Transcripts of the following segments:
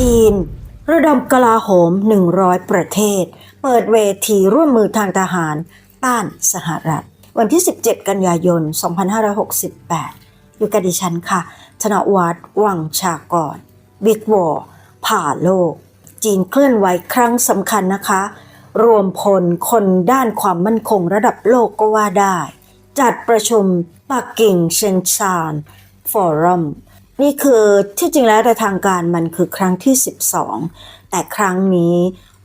จีน ระดมกลาโหม 100 ประเทศ เปิดเวทีร่วมมือทางทหาร ต้านสหรัฐ วันที่ 17 กันยายน 2568 อยู่กับดิฉันค่ะธนวัฒน์วังชากรบิ๊กวอร์ผ่าโลก จีนเคลื่อนไหวครั้งสำคัญนะคะ รวมพลคนด้านความมั่นคงระดับโลกก็ว่าได้ จัดประชุมปักกิ่งเชนชานฟอรัม นี่คือที่จริงแล้วแต่ทางการมันคือครั้งที่ 12 แต่ครั้งนี้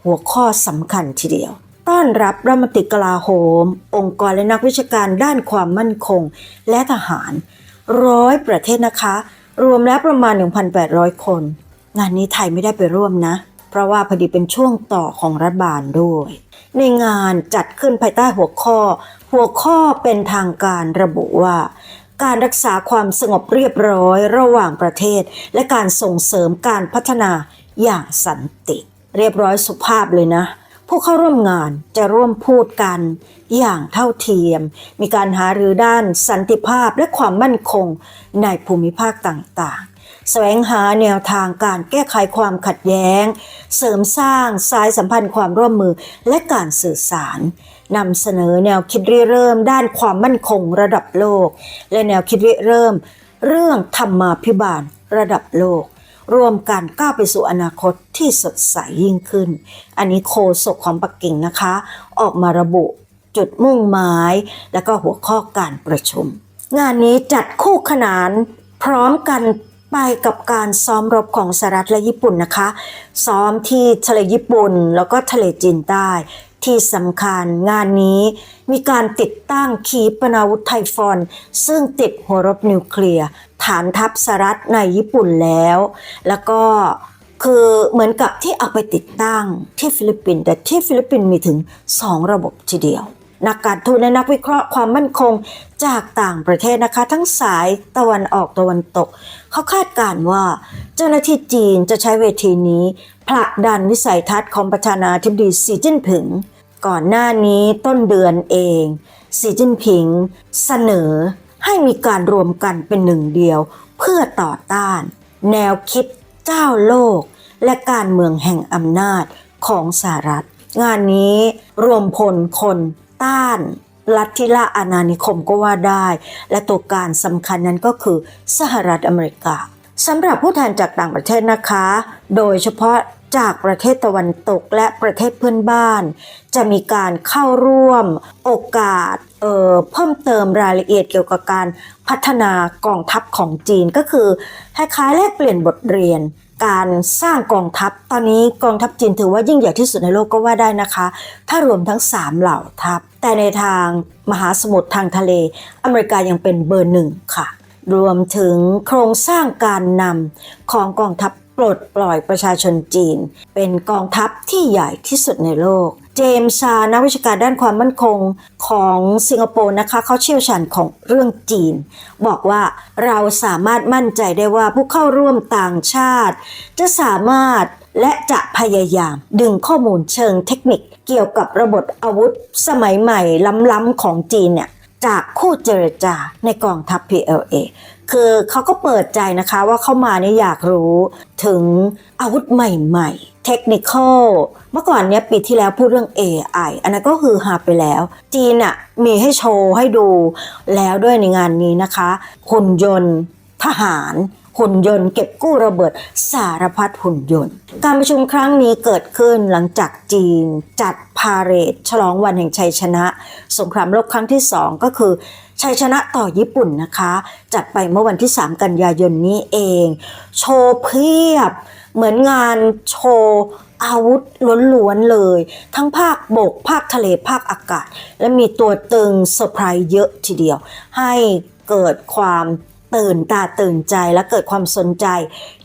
หัวข้อสำคัญทีเดียว ต้อนรับรัฐมนตรีกลาโหม องค์กรและนักวิชาการด้านความมั่นคง และทหารร้อยประเทศนะคะ รวมแล้วประมาณ 1,800 คน งานนี้ไทยไม่ได้ไปร่วมนะ เพราะว่าพอดีเป็นช่วงต่อของรัฐบาลด้วย ในงานจัดขึ้นภายใต้หัวข้อ หัวข้อเป็นทางการระบุว่า การรักษาความสงบเรียบร้อยระหว่างประเทศ และการส่งเสริมการพัฒนาอย่างสันติ เรียบร้อยสุภาพเลยนะ ผู้เข้าร่วมงานจะร่วมพูดกันอย่างเท่าเทียม มีการหารือด้านสันติภาพและความมั่นคงในภูมิภาคต่างๆแสวงหาแนวทางการแก้ไขความขัดแย้ง เสริมสร้างสายสัมพันธ์ความร่วมมือและการสื่อสาร นำเสนอแนวคิดริเริ่ม ด้านความมั่นคงระดับโลก และแนวคิดริเริ่ม เรื่องธรรมาภิบาลระดับโลก รวมกันก้าวไปสู่อนาคตที่สดใสยิ่งขึ้น อันนี้โคศกของปักกิ่งนะคะ ออกมาระบุจุดมุ่งหมาย และก็หัวข้อการประชุม งานนี้จัดคู่ขนานพร้อมกันไปกับการซ้อมรบของสหรัฐและญี่ปุ่นนะคะ ซ้อมที่ทะเลญี่ปุ่น แล้วก็ทะเลจีนใต้ ที่สำคัญงานนี้มีการติดตั้งขีปนาวุธไทฟอน ซึ่งติดหัวรบนิวเคลียร์ฐานทัพสหรัฐในญี่ปุ่นแล้ว แล้วก็คือเหมือนกับที่เอาไปติดตั้งที่ฟิลิปปินส์แต่ที่ฟิลิปปินส์มีถึง 2 ระบบทีเดียว นักการทูตและนักวิเคราะห์ความมั่นคงจากต่างประเทศนะคะ ทั้งสายตะวันออกตะวันตก เขาคาดการณ์ว่า เจ้าหน้าที่จีนจะใช้เวทีนี้ผลักดันวิสัยทัศน์ของประธานาธิบดีสีจิ้นผิง ก่อนหน้านี้ต้นเดือนเองสีจิ้นผิงเสนอให้มีการรวมกันเป็นหนึ่งเดียว เพื่อต่อต้าน แนวคิดเจ้าโลก และการเมืองแห่งอำนาจของสหรัฐ งานนี้รวมพลคนต้านลัทธิละอาณานิคมก็ว่าได้ และตัวการสำคัญนั้นก็คือสหรัฐอเมริกา สำหรับผู้แทนจากต่างประเทศนะคะ โดยเฉพาะจากประเทศตะวันตกและประเทศเพื่อนบ้าน จะมีการเข้าร่วมโอกาสเเพิ่มเติมรายละเอียดเกี่ยวกับการพัฒนากองทัพของจีนก็คือคล้ายๆแลกเปลี่ยนบทเรียน การสร้างกองทัพ ตอนนี้กองทัพจีนถือว่ายิ่งใหญ่ที่สุดในโลกก็ว่าได้นะคะ ถ้ารวมทั้ง 3 เหล่าทัพ แต่ในทางมหาสมุทรทางทะเล อเมริกายังเป็นเบอร์หนึ่งค่ะ รวมถึงโครงสร้างการนำของกองทัพปลดปล่อยประชาชนจีน เป็นกองทัพที่ใหญ่ที่สุดในโลก เจมส์ชานักวิชาการด้านความมั่นคงของสิงคโปร์นะคะเขาเชี่ยวชาญของเรื่องจีน บอกว่าเราสามารถมั่นใจได้ว่าผู้เข้าร่วมต่างชาติ จะสามารถและจะพยายามดึงข้อมูลเชิงเทคนิคเกี่ยวกับระบบอาวุธสมัยใหม่ล้ำๆของจีนเนี่ย จากคู่เจรจาในกองทัพ PLA คือเขาก็เปิดใจนะคะว่าเข้ามาเนี่ยอยากรู้ถึงอาวุธใหม่ๆ เทคนิคอลเมื่อก่อนเนี้ยปีที่แล้วพูดเรื่อง AI อันนั้นก็คือหาไปแล้ว จีนอะมีให้โชว์ให้ดูแล้วด้วยในงานนี้นะคะหุ่นยนต์ทหาร หุ่นยนต์เก็บกู้ระเบิดสารพัดหุ่นยนต์ การประชุมครั้งนี้เกิดขึ้นหลังจากจีนจัดพาเรดฉลองวันแห่งชัยชนะ สงครามโลกครั้งที่2ก็คือชัยชนะต่อญี่ปุ่นนะคะ จัดไปเมื่อวันที่ 3 กันยายนนี้เอง โชว์เพียบ เหมือนงานโชว์อาวุธล้วนๆเลย ทั้งภาคบก ภาคทะเลภาคอากาศ และมีตัวตึงเซอร์ไพรส์เยอะทีเดียว ให้เกิดความ ตื่นตาตื่นใจและเกิดความสนใจ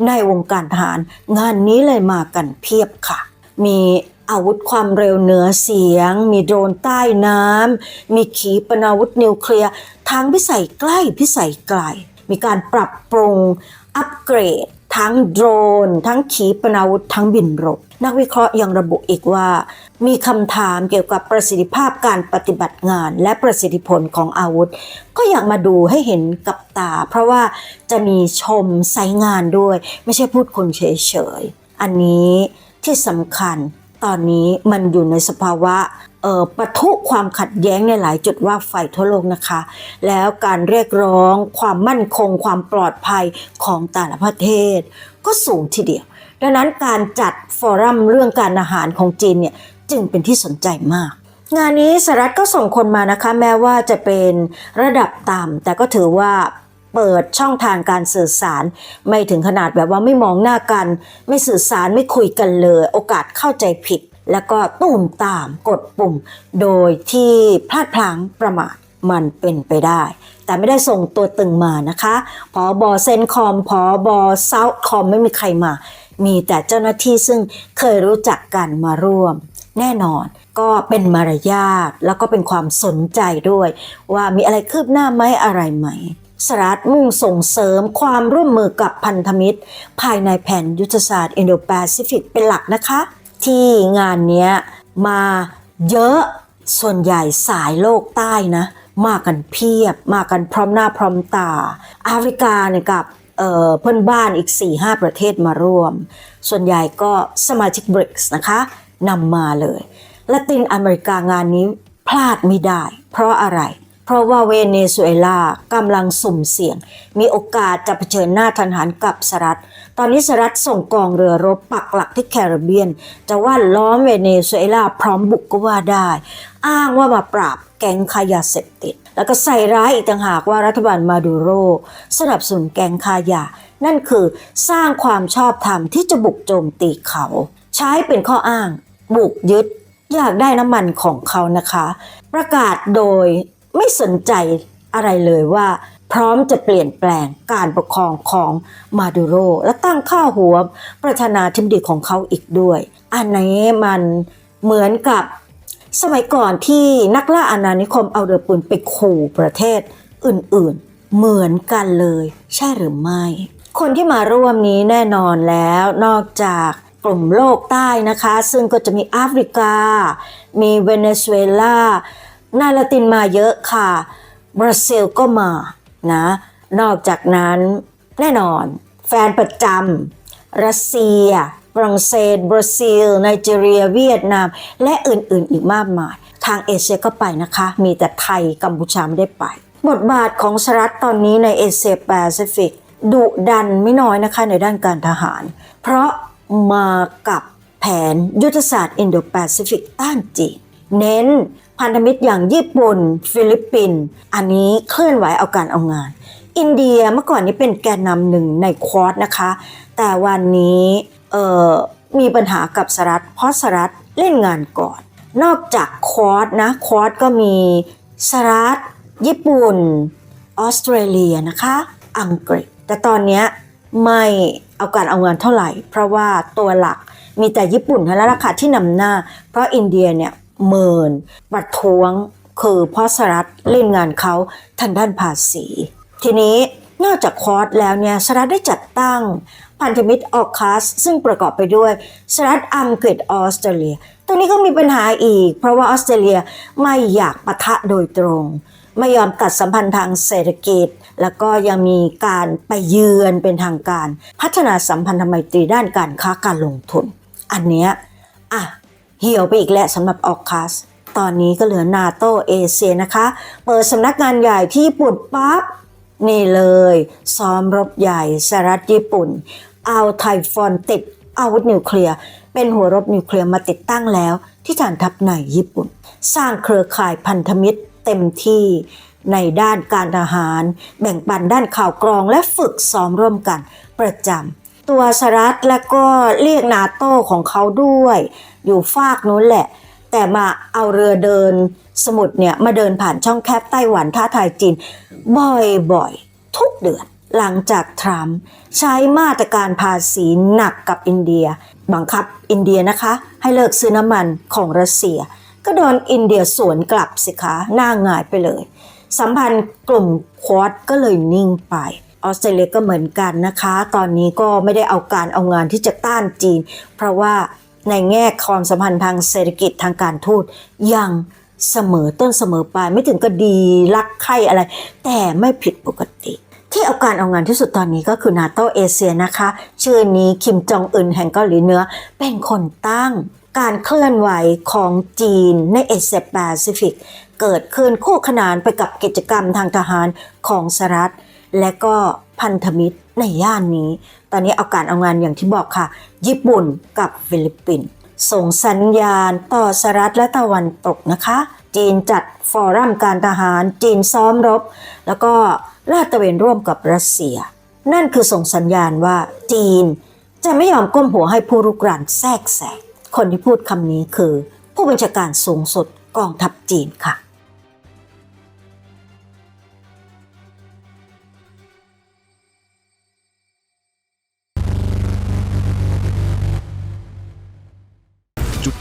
ในวงการทหาร งานนี้เลยมากันเพียบค่ะ มีอาวุธความเร็วเหนือเสียง มีโดรนใต้น้ำมีขีปนาวุธนิวเคลียร์ทั้งพิสัยใกล้พิสัยไกล มีการปรับปรุงอัปเกรด ทั้งโดรน ทั้งขีปนาวุธทั้งบินรบ นักวิเคราะห์ยังระบุอีกว่า มีคำถามเกี่ยวกับประสิทธิภาพการปฏิบัติงาน และประสิทธิผลของอาวุธ ก็อยากมาดูให้เห็นกับตา เพราะว่าจะมีชมไซงานด้วย ไม่ใช่พูดคนเฉยๆ อันนี้ที่สำคัญตอนนี้มันอยู่ในสภาวะออปะทุความขัดแย้งในหลายจุดว่าไฟทั่วโลกนะคะ แล้วการเรียกร้องความมั่นคงความปลอดภัยของแต่ละประเทศ ก็สูงทีเดียว ดังนั้นการจัดฟอรัมเรื่องการอาหารของจีนเนี่ยจึงเป็นที่สนใจมาก งานนี้สหรัฐก็ส่งคนมานะคะ แม้ว่าจะเป็นระดับต่ำแต่ก็ถือว่าเปิดช่องทางการสื่อสาร ไม่ถึงขนาดแบบว่าไม่มองหน้ากัน ไม่สื่อสารไม่คุยกันเลย โอกาสเข้าใจผิด แล้วก็ตุ่มตามกดปุ่ม โดยที่พลาดพลั้งประมาทมันเป็นไปได้ แต่ไม่ได้ส่งตัวตึงมานะคะพอบอเซนคอมพอบอเซาท์คอมไม่มีใครมา มีแต่เจ้าหน้าที่ซึ่งเคยรู้จักกันมาร่วม แน่นอนก็เป็นมารยาทแล้วก็เป็นความสนใจด้วย ว่ามีอะไรคืบหน้าไหมอะไรไหมสหรัฐมุ่งส่งเสริมความร่วมมือกับพันธมิตร ภายในแผนยุทธศาสตร์อินโดแปซิฟิกเป็นหลักนะคะ ที่งานนี้มาเยอะส่วนใหญ่สายโลกใต้นะ มากันเพียบ มากันพร้อมหน้าพร้อมตาแอฟริกาเนี่ยกับ เพื่อนบ้านอีก 4-5 ประเทศมาร่วม ส่วนใหญ่ก็สมาชิกบริกส์นะคะนำมาเลยละตินอเมริกางานนี้พลาดไม่ได้ เพราะอะไร เพราะว่าเวเนซุเอลากำลังสุ่มเสี่ยง มีโอกาสจะเผชิญหน้าทันหันกับสหรัฐ ตอนนี้สหรัฐส่งกองเรือรบปักหลักที่แคริบเบียน จะว่าล้อมเวเนซุเอลาพร้อมบุกก็ว่าได้ อ้างว่ามาปราบแก๊งค้ายาเสพติด แล้วก็ใส่ร้ายอีกต่างหากว่ารัฐบาลมาดูโรสนับสนุนแก๊งค้ายา นั่นคือสร้างความชอบธรรมที่จะบุกโจมตีเขา ใช้เป็นข้ออ้าง บุกยึดอยากได้น้ำมันของเขานะคะ ประกาศโดย ไม่สนใจอะไรเลยว่าพร้อมจะเปลี่ยนแปลงการปกครองของมาดูโรและตั้งข้าหัวประธานาธิบดีของเขาอีกด้วย อันนี้มันเหมือนกับสมัยก่อนที่นักล่าอาณานิคมเอาเรือปืนไปขู่ประเทศอื่นๆ เหมือนกันเลย ใช่หรือไม่ คนที่มาร่วมนี้แน่นอนแล้วนอกจากกลุ่มโลกใต้นะคะ ซึ่งก็จะมีแอฟริกา มีเวเนซุเอลา นาลาตินมาเยอะค่ะ บราซิลก็มานะ นอกจากนั้นแน่นอน แฟนประจำรัสเซียฝรั่งเศส บราซิลไนจีเรีย เวียดนาม และอื่นๆ อีกมากมาย ทางเอเชียก็ไปนะคะ มีแต่ไทยกัมพูชาไม่ได้ไป บทบาทของสหรัฐตอนนี้ในเอเชียแปซิฟิกดุดันไม่น้อยนะคะในด้านการทหาร เพราะมากับแผนยุทธศาสตร์อินโดแปซิฟิกต้านจีน เน้น พันธมิตรอย่างญี่ปุ่น ฟิลิปปินส์อันนี้เคลื่อนไหวเอาการเอางาน อินเดียเมื่อก่อนนี้เป็นแกนนำหนึ่งในควอดนะคะ แต่วันนี้มีปัญหากับสหรัฐเพราะสหรัฐเล่นงานก่อน นอกจากควอดนะควอดก็มีสหรัฐญี่ปุ่น ออสเตรเลียนะคะ อังกฤษ แต่ตอนนี้ไม่เอาการเอางานเท่าไหร่ เพราะว่าตัวหลักมีแต่ญี่ปุ่นเท่านั้นราคาที่นำหน้า เพราะอินเดียเนี่ย เมินประท้วงคือพราะสรัฐเล่นงานเขาทางด้านภาษี ทีนี้นอกจากคอร์สแล้วเนี่ยสหรัฐได้จัดตั้งพันธมิตรออคัสซึ่งประกอบไปด้วยสหรัฐอังกฤษออสเตรเลีย ตรงนี้ก็มีปัญหาอีก เพราะว่าออสเตรเลียไม่อยากปะทะโดยตรง ไม่ยอมตัดสัมพันธ์ทางเศรษฐกิจ แล้วก็ยังมีการไปเยือนเป็นทางการ พัฒนาสัมพันธไมตรีด้านการค้าการลงทุน อันเนี้ยอะ เหี่ยวไปอีกแล้วสำหรับออคัสตอนนี้ก็เหลือนาโตเอเชียนะคะ เปิดสำนักงานใหญ่ที่ญี่ปุ่นปั๊บนี่เลย ซ้อมรบใหญ่สหรัฐญี่ปุ่น เอาไทฟอนติดอาวุธนิวเคลียร์เป็นหัวรบนิวเคลียร์มาติดตั้งแล้ว ที่ฐานทัพในญี่ปุ่น สร้างเครือข่ายพันธมิตรเต็มที่ในด้านการทหาร แบ่งปันด้านข่าวกรองและฝึกซ้อมร่วมกันประจำ ตัวสรัฐและก็เรียกนาโต้ของเขาด้วย อยู่ฝากนู้นแหละ แต่มาเอาเรือเดินสมุทรเนี่ยมาเดินผ่านช่องแคบไต้หวันท้าทายจีน บ่อยๆ ทุกเดือนหลังจากทรัมป์ใช้มาตรการภาษีหนักกับอินเดีย บังคับอินเดียนะคะ ให้เลิกซื้อน้ำมันของรัสเซีย ก็โดนอินเดียสวนกลับสิคะหน้าหงายไปเลย สัมพันธ์กลุ่มควอดก็เลยนิ่งไป ออสเตรเลียก็เหมือนกันนะคะ ตอนนี้ก็ไม่ได้เอาการเอางานที่จะต้านจีน เพราะว่าในแง่ความสัมพันธ์ทางเศรษฐกิจทางการทูตยังเสมอต้นเสมอปลายไม่ถึงก็ดีรักใคร่อะไร แต่ไม่ผิดปกติ ที่เอาการเอางานที่สุดตอนนี้ก็คือนาโตเอเชียนะคะ ชื่อนี้คิมจองอึนแห่งเกาหลีเหนือเป็นคนตั้งการเคลื่อนไหวของจีนในเอเชียแปซิฟิก เกิดขึ้นคู่ขนานไปกับกิจกรรมทางทหารของสหรัฐ และก็พันธมิตรในย่านนี้ ตอนนี้เอาการเอางานอย่างที่บอกค่ะ ญี่ปุ่นกับฟิลิปปินส์ส่งสัญญาณต่อสหรัฐและตะวันตกนะคะ จีนจัดฟอรัมการทหาร จีนซ้อมรบ แล้วก็ลาดตระเวนร่วมกับรัสเซีย นั่นคือส่งสัญญาณว่าจีนจะไม่ยอมก้มหัวให้ผู้รุกรานแทรกแซงคนที่พูดคำนี้คือ ผู้บัญชาการสูงสุดกองทัพจีนค่ะ